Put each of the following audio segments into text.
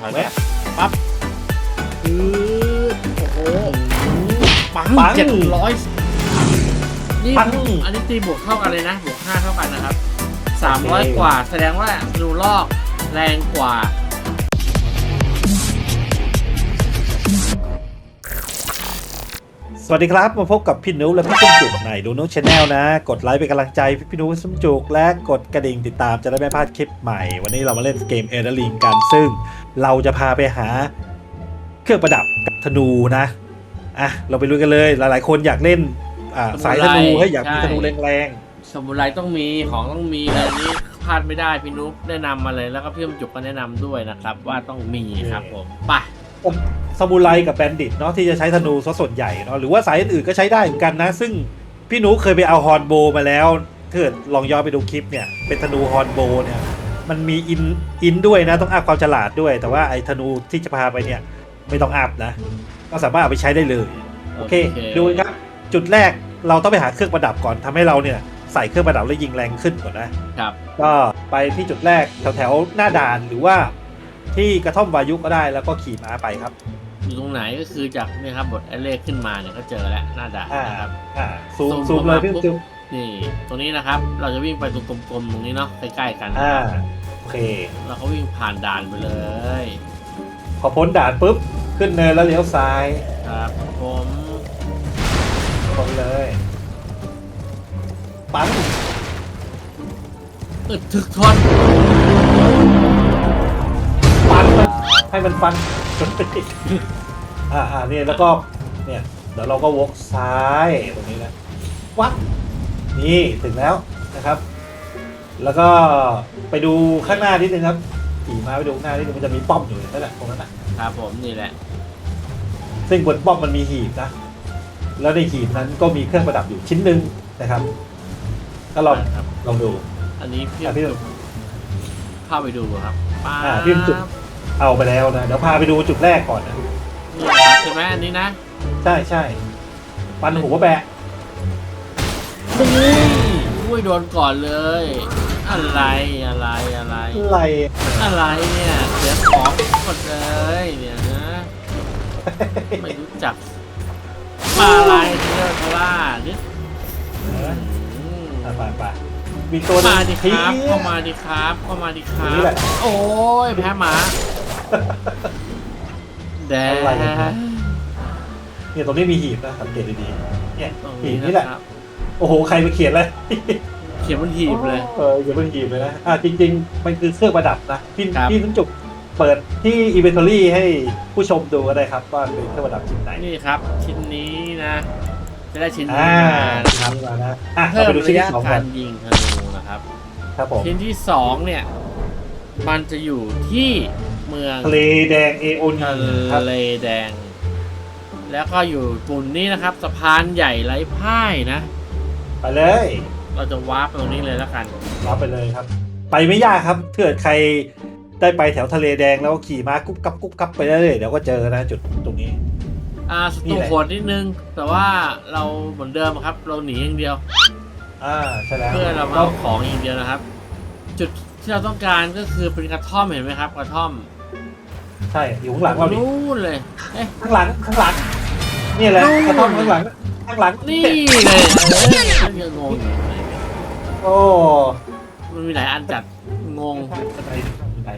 ถอยแวะปั๊บคือโอ้โหปังปัง เจ็ดร้อยนี่ปัง อันนี้ตีบวกเท่ากันเลยนะบวกห้าเท่ากันนะครับสามโอร้อยเคกว่า แสดงว่าดูลอกแรงกว่า สวัสดีครับ มาพบกับพี่นุและพี่ส้มจุกในดูนุชแนลนะ กดไลค์เป็นกำลังใจพี่พี่นุส้มจุกและกดกระดิ่งติดตามจะได้ไม่พลาดคลิปใหม่ วันนี้เรามาเล่นเกมเอเดลิงกันซึ่งเราจะพาไปหาเครื่องประดับกับธนูนะอะเราไปลุยกันเลยหลายๆ คนอยากเล่นอ่าสายธนูให้ยอยากมีใช่ธนูแรงสมุไรต้องมีของต้องมีอะไรนี้พลาดไม่ได้พี่นุ๊กแนะนำมาเลยแล้วก็พี่อมจุกก็แนะนำด้วยนะครับ ว่าต้องมีครับผมไป ๆซามูไรกับแบนดิตเนาะที่จะใช้ธนูซะส่วนใหญ่เนาะหรือว่าสายอื่นๆก็ใช้ได้เหมือนกันนะ ซึ่งพี่นุเคยไปเอาฮอร์นโบมาแล้วถ้าเกิดลองย้อนไปดูคลิปเนี่ยเป็นธนูฮอร์นโบเนี่ยมันมีอินอินด้วยนะต้องอัพความฉลาดด้วย แต่ว่าไอ้ธนูที่จะพาไปเนี่ยไม่ต้องอัพนะ ก็สามารถเอาไปใช้ได้เลยโอเคดูกันครับจุดแรกเราต้องไปหาเครื่องประดับก่อนทำให้เราเนี่ยใส่เครื่องประดับแล้วยิงแรงขึ้นก่อนนะครับ ก็ไปที่จุดแรกแถวแถวๆหน้าด่านหรือว่า ที่กระท่อมวายุก็ได้แล้วก็ขี่ม้าไปครับ อยู่ตรงไหนก็คือจากเนี่ยครับบทไอเลขขึ้นมาเนี่ยก็เจอแล้วหน้าด่านอ่านะครับอ่าซูมซูมซูมเลยเข้ามาพี่ปุ๊บจุ๊บนี่ ตรงนี้นะครับ เราจะวิ่งไปตรงกลมๆตรงนี้เนาะใกล้ๆกันอ่าโอเค เราก็วิ่งผ่านด่านไปเลย พอพ้นด่านปุ๊บขึ้นเนินแล้วเลี้ยวซ้ายครับผมตรงเลยปังอึดถึกทนฟันมัน ให้มันฟัน อ่าอ่าเนี่ยแล้วก็เนี่ยเดี๋ยวเราก็วกซ้ายตรงนี้นะวัดนี่ถึงแล้วนะครับ แล้วก็ไปดูข้างหน้านิดนึงครับขี่มาไปดูข้างหน้านิดนึงมันจะมีป้อมอยู่นั่นแหละตรงนั้นนะครับผมนี่แหละ ซึ่งบนป้อมมันมีหีบนะแล้วในหีบนั้นก็มีเครื่องประดับอยู่ชิ้นหนึ่งนะครับก็ลองครับ ลองดูอันนี้พี่อะพี่เข้าไปดูครับป้าอ่าพี่จุด เอาไปแล้วนะ เดี๋ยวพาไปดูจุดแรกก่อนนะนี่นะครับใช่ไหมอันนี้นะ ใช่ใช่ปันหัวแบะอุ้ยอุ้ยโดนก่อนเลย อะไรอะไรอะไร อะไรอะไรเนี่ย เสียของหมดเลยเนี่ยนะ ไม่รู้จักมาอะไรเทอร์คล่านี่อะไปไปมีตัวหนึงมาดิครับเหี้ยเข้ามาดิครับเข้ามาดิครันี่บแหละโอ้ยแพ้หมา แดอะไรงเนี่ย เนี่ยตรงนี้มีหีบนะสังเกตดีๆเนี่ยตรงหีนี้บนี่แหละนะครับโอ้โหใครไปเขียนเลยเขียนบนหีบเลย เอออย่าเพิ่งหีบเลยนะอะจริง ๆ มันคือเครื่องประดับนะพี่ครับ พี่ต้องจุกเปิดที่อีเวนทอรี่ให้ผู้ชมดูก็ได้ครับว่าเป็นเครื่องประดับชิ้นไหนนี่ครับ ชิ้นนี้นะ จะได้ชิ้นนี้อ่ามาทำมานะอะเพิ่เรามไปดูชิ้นระยะที่สองกาก่อนรยิงธนูนะครับ ครับผมชิ้นที่สองเนี่ย มันจะอยู่ที่ เมืองทะเลแดงเอโอนีทะครับเลแดง แล้วก็อยู่ปุ่นนี้นะครับ สะพานใหญ่ไร้พ่ายนะ ไปเลยเราจะวาร์ปตรงนี้เลยแล้วกัน รับไปเลยครับ ไปไม่ยากครับถ้าเกิดใครได้ไปแถวทะเลแดงแล้วก็ขี่ม้ากุ๊บกับกุ๊บกับไปเรื่อยๆเดี๋ยวก็เจอนะจุดตรงนี้ อ่าสนี่ตูแหละโหดนิดนึง แต่ว่าเราเหมือนเดิมครับ เราหนีอย่างเดียว อ่าใช่แล้วเพื่อเรามาก็เอาของอย่างเดียวนะครับ จุดที่เราต้องการก็คือเป็นกระท่อมเห็นไหมครับ กระท่อม ใช่อยู่ข้างหลังเราดินู่นเลยเอ๊ะ ข้างหลังข้างหลังนี่แหละนู่น กระท่อมข้างหลังข้างหลังนี่เลยเออยังงงอยู่โอ้มันมีหลายอันจัดงงบันไดบันได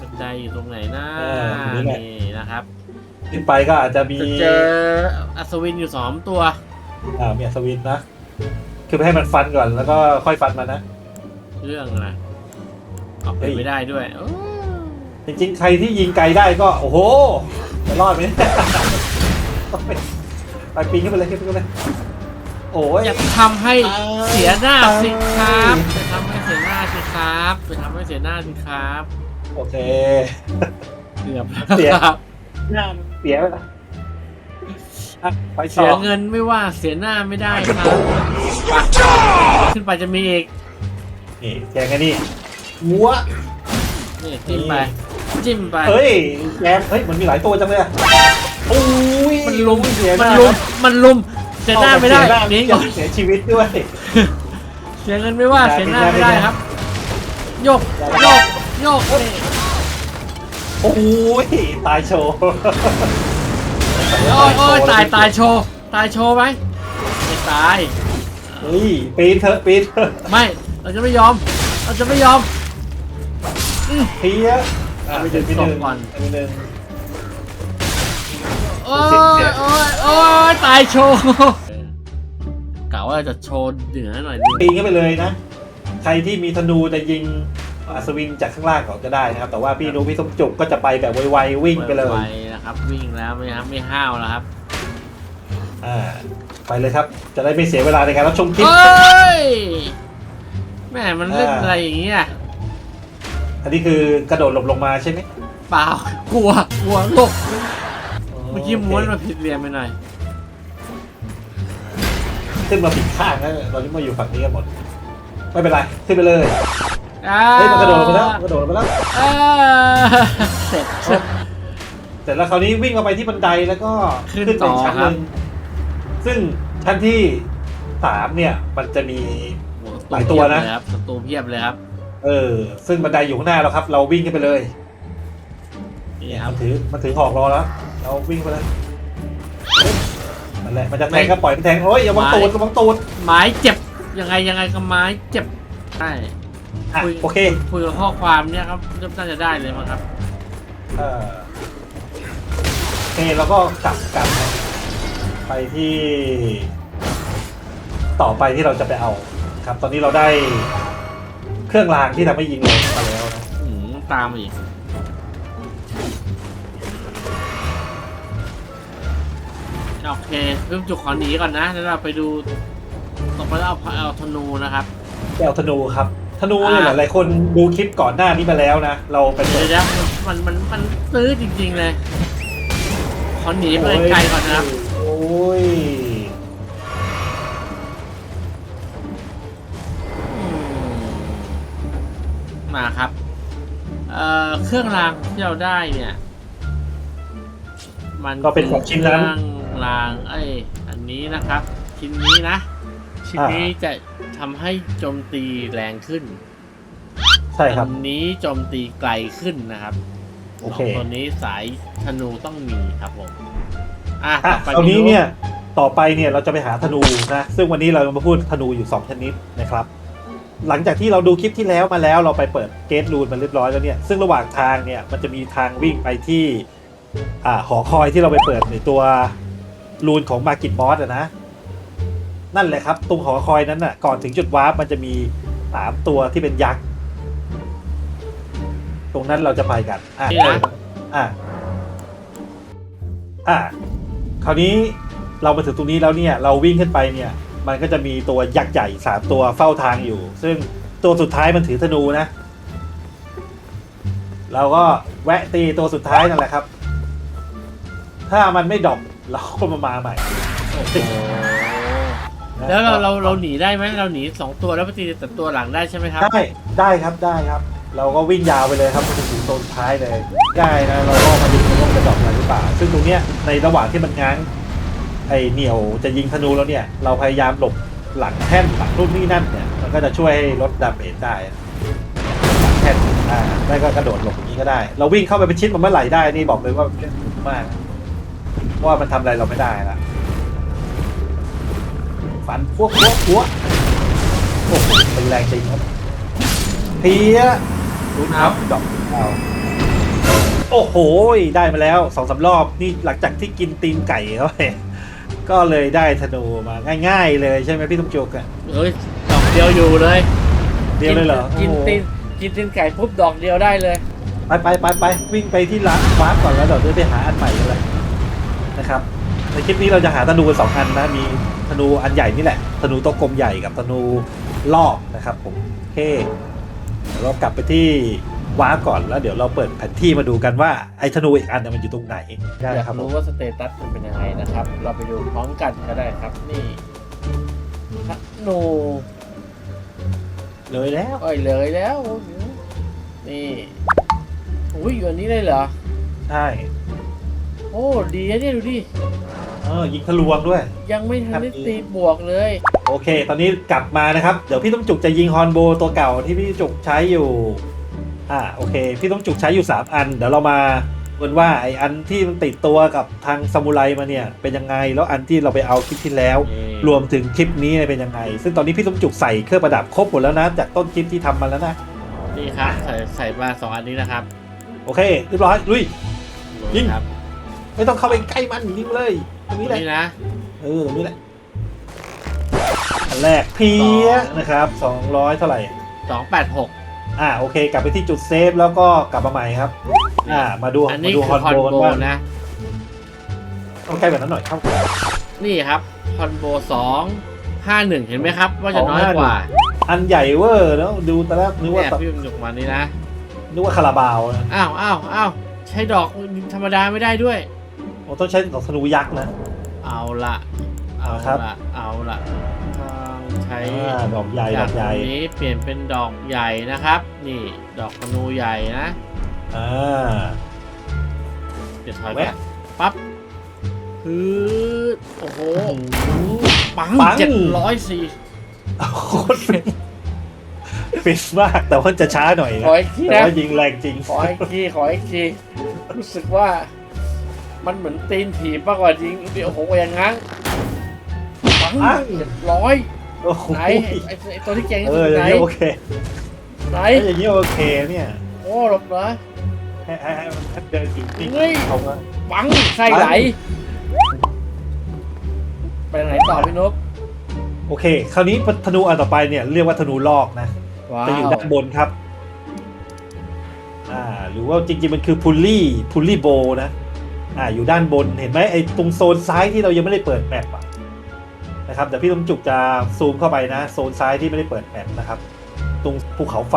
บันไดอยู่ตรงไหนนะเออตรงนี้แหละ นี่นะครับ ขึ้นไปก็อาจจะมีจะเจออัศวินอยู่สองตัว อ่ามีอัศวินนะคือไปให้มันฟันก่อนแล้วก็ค่อยฟันมันนะ เรื่องอะไรเอาเป็นไม่ได้ด้วยโอ้ จริงๆ ใครที่ยิงไกลได้ก็ โอ้โห จะรอดไหมไปปีนขึ้นไปเลยขึ้นไปเลยโอ้ยอย่าทำให้เสียหน้าสิครับอย่าทำให้เสียหน้าสิครับอย่าทำให้เสียหน้าสิครับ โอเคเกือบเสียครับเสียไปละอะไปต่เสียอเงินไม่ว่าเสียหน้าไม่ได้ครับไปขึ้นไปจะมีอีกนี่แจงไงนี่หัวนี่จิ้มไป จิ้มไป เฮ้ยแจมเฮ้ยมันมีหลายตัวจังเลยอะโอ้ยมันลุมเสียหมันน้าลุมมันลุมเสียหน้าไม่ได้เสียหน้าหนี่ก่อนเสียชีวิตด้วย เสียเงินไม่ว่าไม่ได้เสียหน้าไม่ไม่ได้ได้ครับ โยกไม่ได้โยกโยกนี่โอ้โอ้ยตายโชว์โอ้ยโอ้ยตายตายโชว์ตายโชว์ไหมไม่ตาย เฮ้ยปีนเถอะปีนเถอะไม่ เราจะไม่ยอม เราจะไม่ยอม เฮีย อะไปไปดึดึงงไปดึงก่อนไปดึงโอ้ยโอ้ยโอ้ยตายโชว์กะว่าจะโชว์เหนือหน่อยนึงปีนขึ้นไปเลยนะ ใครที่มีธนูจะยิงอัศวินจากข้างล่างก่อนก็ได้นะครับ แต่ว่าพี่นุพี่สมจุกก็จะไปแบบไวๆวิ่งไปเลยไวๆนะครับ วิ่งแล้วไม่ครับไม่ห้าวแล้วครับอ่าไปเลยครับ จะได้ไม่เสียเวลาในการรับชมคลิปเฮ้ยแม่มันเล่นอ่าอะไรอย่างเงี้ย อันนี้คือกระโดดหลบลงมาใช่ไหมเปล่ากลัวกลัวโลกเมื่อกี้ม้วนมาผิดเรียนไปหน่อยขึ้นมาผิดข้างแล้วตอนนี้มาอยู่ฝั่งนี้กันหมด ไม่เป็นไร ขึ้นไปเลยอ่าเฮ้ยมันกระโดดลงไปแล้วมันกระโดดลงไปแล้วอ่าเสร็จเสร็จแล้วคราวนี้วิ่งมาไปที่บันไดแล้วก็ขึ้นขึ้นไปต่อชั้นคหรับนึ่งซึ่งชั้นที่สามเนี่ย มันจะมีหลายตัวนะเพีบเลยครับศัตรูเพียบเลยครับ เออ ซึ่งบันไดอยู่ข้างหน้าเราครับ เราวิ่งขึ้นไปเลยนี่ครับมันถือมันถือหอกรอแล้ว เราวิ่งไปเลยเฮ้ยนั่นแหละมันจะแทงก็ปล่อยมันแทงโอ้ยอย่าวังตูดระวังตูดไม้เจ็บยังไงยังไงก็ไม้เจ็บใช่อะคุยโอเคคุยกับข้อความเนี่ยครับน่าจะได้เลยมั้งครับเออโอเคเราก็กลับกลับไปที่ ต่อไปที่เราจะไปเอาครับ ตอนนี้เราได้เค รื่องรางที่ทำให้ยิงเลยมาแล้วนะอืมตามมาอีกโอเคเพิ่มจุกขอหนีก่อนนะแล้วเราไปดูต่อไปเราเอาเอาธนูนะครับไปเอาธนูครับธนูเนี่ยอ่าหลายๆคนดูคลิปก่อนหน้านี้มาแล้วนะเราไปเดี๋ยวนะมันมันมันซื้อจริงๆเลย ขอหนีไปไกลๆก่อนนะครับ โอ้ย เครื่องรางที่เราได้เนี่ย มันก็เป็นของชิ้นเคนั้นรื่องรางเอ้ยอันนี้นะครับ ชิ้นนี้นะ ชิ้นนี้จะทำให้โจมตีแรงขึ้นใช่ครับ อันนี้โจมตีไกลขึ้นนะครับโอสเคองตัวนี้สายธนูต้องมีครับผมอะอะต่อไปคราวนี้พี่เนี่ยต่อไปเนี่ยเราจะไปหาธนูนะซึ่งวันนี้เรามาพูดธนูอยู่ 2 ชนิดนะครับ หลังจากที่เราดูคลิปที่แล้วมาแล้วเราไปเปิดเกตรูนมาเรียบร้อยแล้วเนี่ยซึ่งระหว่างทางเนี่ยมันจะมีทางวิ่งไปที่อ่าหอคอยที่เราไปเปิดในตัวรูนของมากิ t บอสอะนะ นั่นแหละครับ ตรงหอคอยนั้นน่ะ ก่อนถึงจุดวาร์ปมันจะมีสามตัวที่เป็นยักษ์ตรงนั้นเราจะไปกันอะนี่นะ อะอะคราวนี้เรามาถึงตรงนี้แล้วเนี่ย เราวิ่งขึ้นไปเนี่ย มันก็จะมีตัวยักษ์ใหญ่สามตัวเฝ้าทางอยู่ ซึ่งตัวสุดท้ายมันถือธนูนะ เราก็แวะตีตัวสุดท้ายนั่นแหละครับ ถ้ามันไม่ดรอปเราก็มามาใหม่โอ้โหแล้วเราเราเราหนีได้ไหมเราหนีสองตัวแล้วไปตีแต่ตัวหลังได้ใช่ไหมครับ ได้ได้ครับได้ครับ เราก็วิ่งยาวไปเลยครับจนถึงตัวสุดท้ายเลยได้นะเราก็มาดูว่าจะดรอปอะไรหรือเปล่า ซึ่งตรงเนี้ยในระหว่างที่มันง้าง ไอเหนียวจะยิงธนูแล้วเนี่ย เราพยายามหลบหลังแท่นหลังรุ่นนี่นั่นเนี่ยมันก็จะช่วยให้ลดดาเมจได้หลังแท่นอ่าไม่ก็กระโดดหลบอย่างนี้ก็ได้ เราวิ่งเข้าไปเป็นชิ้นมันเมื่อไหร่ได้นี่บอกเลยว่าเป็นเรื่องถูกมากเพราะว่ามันทำอะไรเราไม่ได้ละฟันพวกพวกพวกโอ้โหเป็นแรงจริงครับเพียรุ่นครับดอกเอา โอ้โห ได้มาแล้วสองสารอบนี่หลังจากที่กินตีนไก่เข้าไปก็เลยได้ธนูมาง่าย ๆ เลยใช่ไหมพี่ตุ้มจุกอะเฮ้ยดอกเดียวอยู่เลยเดียวเลยเหรอกินโอ้โหตีนกินตีนไก่ปุ๊บดอกเดียวได้เลยไปไปไปไปวิ่งไปที่ร้านวาร์ปก่อนแล้วเดี๋ยวจะไปหาอันใหม่กันเลยนะครับในคลิปนี้เราจะหาธนูกันสองอันนะมีธนูอันใหญ่นี่แหละธนูโต๊ะกลมใหญ่กับธนูลอกนะครับผมโอเคเดี๋ยวเรากลับไปที่ วาร์ปก่อนแล้วเดี๋ยวเราเปิดแผนที่มาดูกันว่าไอ้ธนูอีกอันเนี่ยมันอยู่ตรงไหนได้อยากครับผมรู้ว่าสเตตัสมันเป็นยังไงนะครับ เราไปดูพร้อมกันก็ได้ครับนี่ธนูเลยแล้วเอ้ยเลยแล้ว นี่อุ้ยอยู่อันนี้เลยเหรอ ใช่โอ้ดีนะเนี่ยดูดิ เออยิงทะลวงด้วย ยังไม่ทันได้ครับตีบวกเลย โอเค ตอนนี้กลับมานะครับ เดี๋ยวพี่ต้มจุกจะยิงฮอนโบตัวเก่าที่พี่จุกใช้อยู่ อ่าโอเค พี่ต้องจุกใช้อยู่ 3 อัน เดี๋ยวเรามากันว่าไออันที่มันติดตัวกับทางซามูไรมาเนี่ยเป็นยังไง แล้วอันที่เราไปเอาคลิปที่แล้ว รวมถึงคลิปนี้เป็นยังไง ซึ่งตอนนี้พี่ต้องจุกใส่เครื่องประดับครบหมดแล้วนะ จากต้นคลิปที่ทำมาแล้วนะนี่ครับใส่ใส่มาสองอันนี้นะครับ โอเคเรียบร้อยลุยยิงครับไม่ต้องเข้าไปใกล้มันยิงเลยตรงนี้แหละนี่นะเออตรงนี้แหละอันแรกเพียนะครับ200เท่าไหร่สองแปดหก อ่าโอเค กลับไปที่จุดเซฟแล้วก็กลับมาใหม่ครับ อ่ามาดูอันมานี้ดูคือฮอนคอนโบโบว่างนะ ต้องใกล้แบบนั้นหน่อยครับ นี่ครับคอนโบสองห้าหนึ่งเห็นไหมครับ ว่าจะน้อยกว่าอันใหญ่เวอร์แล้วดูตอนแรกนึกว่าเนี่ยพี่มันอยู่มานี่นะ นึกว่าคาราบาวนะอ้าวอ้าวอ้าวใช้ดอกธรรมดาไม่ได้ด้วย โอ้ต้องใช้ดอกธนูยักษ์นะ เอาละเอาครับ ละเอาละต้อง ใช้อ่าดอกใหญ่ดจาอกกใหญ่ตรงนี้เปลี่ยนเป็นดอกใหญ่นะครับ นี่ดอกธนูใหญ่นะอ่าเดี๋ยวถอยไปแวะปั๊บฮือโอ้โหปังปัง เจ็ดร้อยสี่โคตรฟินฟินมากแต่ว่าจะช้าหน่อยขนะออีกทีแต่นะว่ายิงแรงจริงขออีกทีขออีกทีรู้สึกว่า มันเหมือนตีนผีมากกว่าจริงเดี๋ยวโอ้โหอย่างงั้นปังปังเจ็ดร้อย โอ้โหไหนไอ้ไอ้ตัวที่เก่งที่เอสุอดอย่างไหนนี้โอเคไหนถ้าอย่างนี้โอเคเนี่ยโอ้หลบเหรอ ให้ให้ให้มันเดินจริงเฮ้ยๆเอามาปังไส้ไหล ไปไหนต่อพี่นพโอเค คราวนี้ธนูอันต่อไปเนี่ยเรียกว่าธนูลอกนะ ว้าวจะอยู่ด้านบนครับ อ่า หรือว่าจริงๆ มันคือพุลลี่ พุลลี่โบนะ อ่า อยู่ด้านบน เห็นไหมไอ้ตรงโซนซ้ายที่เรายังไม่ได้เปิดแมปอะ นะครับเดี๋ยวพี่ต้มจุกจะซูมเข้าไปนะโซนซ้ายที่ไม่ได้เปิดแมปนะครับ ตรงภูเขาไฟ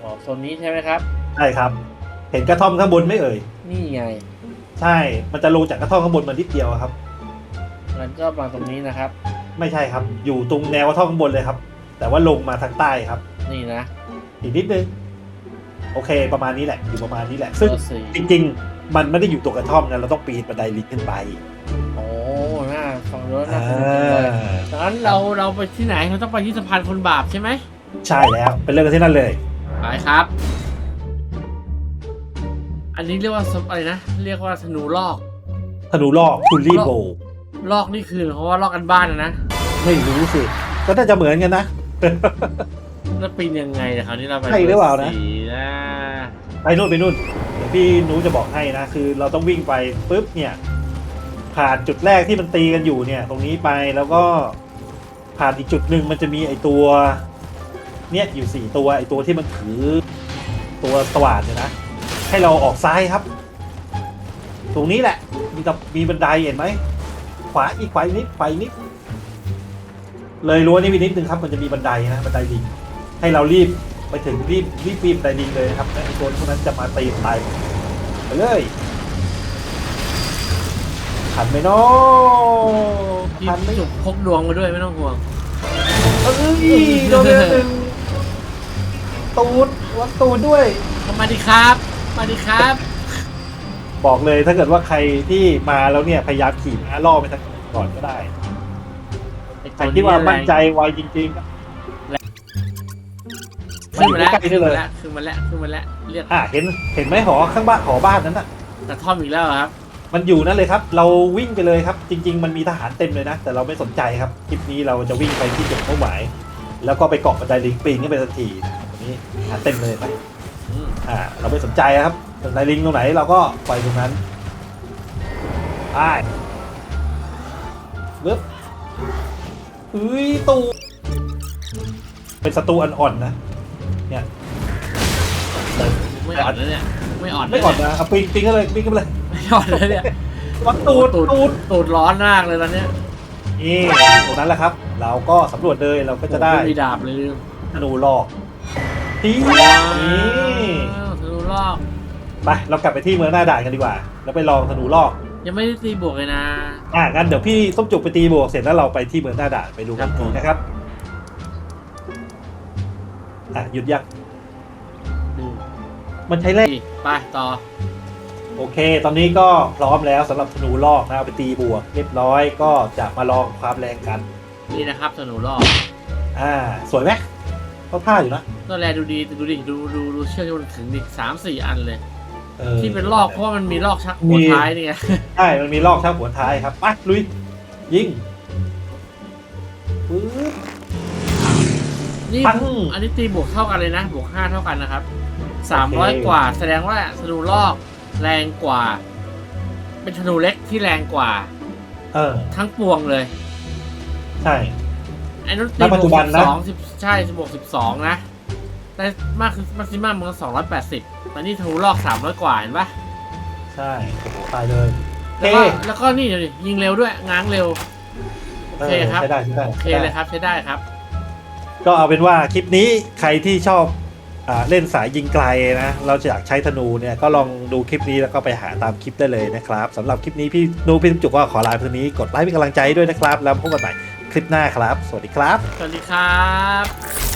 อ๋อโซนนี้ใช่ไหมครับ ใช่ครับ เห็นกระท่อมข้างบนไหม่เอ่ยนี่ไงใช่ มันจะลงจากกระท่อมข้างบนมานิดเดียวครับ มันก็มาตรงนี้นะครับ ไม่ใช่ครับ อยู่ตรงแนวกระท่อมข้างบนเลยครับ แต่ว่าลงมาทางใต้ครับ นี่นะอีกนิดนึงโอเค ประมาณนี้แหละอยู่ประมาณนี้แหละซึ่งตัวสี่จริงๆ มันไม่ได้อยู่ตรงกระท่อมนะเราต้องปีนบันไดลิงขึ้นไปโอ้ห น้าฝั่งโน้นอ่น่าสนใจเลยาดังนั้นเราเราไปที่ไหนเราต้องไปที่สะพานคนบาปใช่ไหมใช่แล้วเป็นเรื่องกันที่นั่นเลย ไปครับ อันนี้เรียกว่าสอะไรนะ เรียกว่าธนูลอก ธนูลอกพุลลี่โบลอกนี่คือเพราะว่าลอกกันบ้านนะนะไม่รู้สิก็น่าจะเหมือนกันนะ แล้วปีนยังไงเดี๋ยวคราวนี้เราไปใช่หรือเปล่านะ สีนะไปนู่นไปนู่นเดี๋ยวพี่หนูจะบอกให้นะ คือเราต้องวิ่งไปปุ๊บเนี่ย ผ่านจุดแรกที่มันตีกันอยู่เนี่ย ตรงนี้ไปแล้วก็ผ่านอีกจุดหนึ่งมันจะมีไอตัว เนี่ยอยู่สี่ตัวไอตัวที่มันถือตัวสว่านเนี่ยนะ ให้เราออกซ้ายครับ ตรงนี้แหละ มีกับมีบันไดเห็นไหมขวาอีกขวาอีกนิดขวาอีกนิด เลยรั้วนี้วินิดนึงครับ มันจะมีบันไดนะบันไดลิงให้เรารีบไปถึงรีบรีบปีนบันไดลิงเลยนะครับไอตัวพวกนั้นจะมาตีตายไปเลย ทันไหมเนาะพี่ทันไหมจุกพกดวงมาด้วยไม่ต้องห่วงเอ้ยโดนไปแล้วหนึ่งตูดวัดตูดด้วย มาดิครับมาดิครับ บอกเลยถ้าเกิดว่าใครที่มาแล้วเนี่ยพยายามขี่ม้าล่อไปทางก่อนก็ได้ไอ้ใครตัวที่นี้ว่าอะไรมั่นใจไวจริงๆก็ขึ้นมาแล้วใกล้ๆขึ้นี่นเลมายแล้วขึ้นมาแล้วขึ้นมาแล้วเรียกอะเห็นเห็นไหมหอข้างบ้านหอบ้านนั้นน่ะกระท่อมอีกแล้วเหรอครับ มันอยู่นั่นเลยครับ เราวิ่งไปเลยครับ จริง ๆ มันมีทหารเต็มเลยนะ แต่เราไม่สนใจครับ คลิปนี้เราจะวิ่งไปที่จุดเป้าหมาย แล้วก็ไปเกาะบันไดลิงปีนขึ้นไปทันทีวันนี้ทหารเต็มเลยไปอืมอ่า เราไม่สนใจครับบันไดลิงตรงไหนเราก็ไปตรงนั้นไปเบิ้บเฮ้ยตูเป็นศัตรูอ่อนๆนะ เนี่ยเดินไม่อ่อนแล้วเนี่ย ไม่อ่อนไม่อ่อนนะเอาปีนปีนกันเลยปีนกันไปเลย ไม่อ่อนแล้วเนี่ยวัดตูดตูดตูดตูดร้อนมากเลยตอนเนี้ยนี่ตรงนั้นแหละครับ เราก็สำรวจเลยเราก็จะได้ม่มีดาบเลยลืมธนูลอกทีว้านี่วธนูลอกไปเรากลับไปที่เมืองหน้าด่านกันดีกว่า แล้วไปลองธนูลอก ยังไม่ได้ตีบวกเลยนะอะงั้นเดี๋ยวพี่ส้มจุกไปตีบวกเสร็จแล้วเราไปที่เมืองหน้าด่านไปดูกันครับผมทีนะครับอะหยุดยักอืมมันใช้แรกไปต่อ โอเค ตอนนี้ก็พร้อมแล้วสำหรับธนูลอกนะเอาไปตีบวก เรียบร้อยก็จะมาลองความแรงกัน นี่นะครับธนูลอกอ่า สวยไหมเขาท่าอยู่นะตัวแลดูดีแต่ดูดิดูดูดูเชือกที่มันขึงดิสามสี่อันเลย ออ ที่เป็นลอกเพราะว่ามันมีลอกชักหัวมี ท้ายนี่ไง ใช่ มันมีลอกช่างหัวท้ายครับไปลุย ยิงปึ๊บ นี่ปังอันนี้ตีบวกเท่ากันเลยนะ บวกห้าเท่ากันนะครับสามโอร้อยเค กว่า แสดงว่าธนูลอก แรงกว่า เป็นธนูเล็กที่แรงกว่า เออ ทั้งปวงเลย ใช่ ไอ้นู้นณปัจจุบันนะ สองสิบใช่บวกสิบสองนะ แต่มากคือมักซิมัมมันสองร้อยแปดสิบแต่นี่ธนูลอกสามร้อยกว่าเห็นปะใช่โอ้โหตายเลยแล้วก็แล้วก็นี่เดี๋ยวดิยิงเร็วด้วย ง้างเร็ว โอเคครับ ใช้ได้ใช้ได้โอเคเลยครับใช้ได้ครับ ก็เอาเป็นว่าคลิปนี้ใครที่ชอบอ่า เล่นสายยิงไกลนะ เราจะอยากใช้ธนูเนี่ยก็ลองดูคลิปนี้แล้วก็ไปหาตามคลิปได้เลยนะครับสำหรับคลิปนี้พี่นูพี่จุกก็ขอลาเพื่อนี้กดไลค์เป็นกำลังใจด้วยนะครับ แล้วพบกันใหม่คลิปหน้าครับ สวัสดีครับ สวัสดีครับ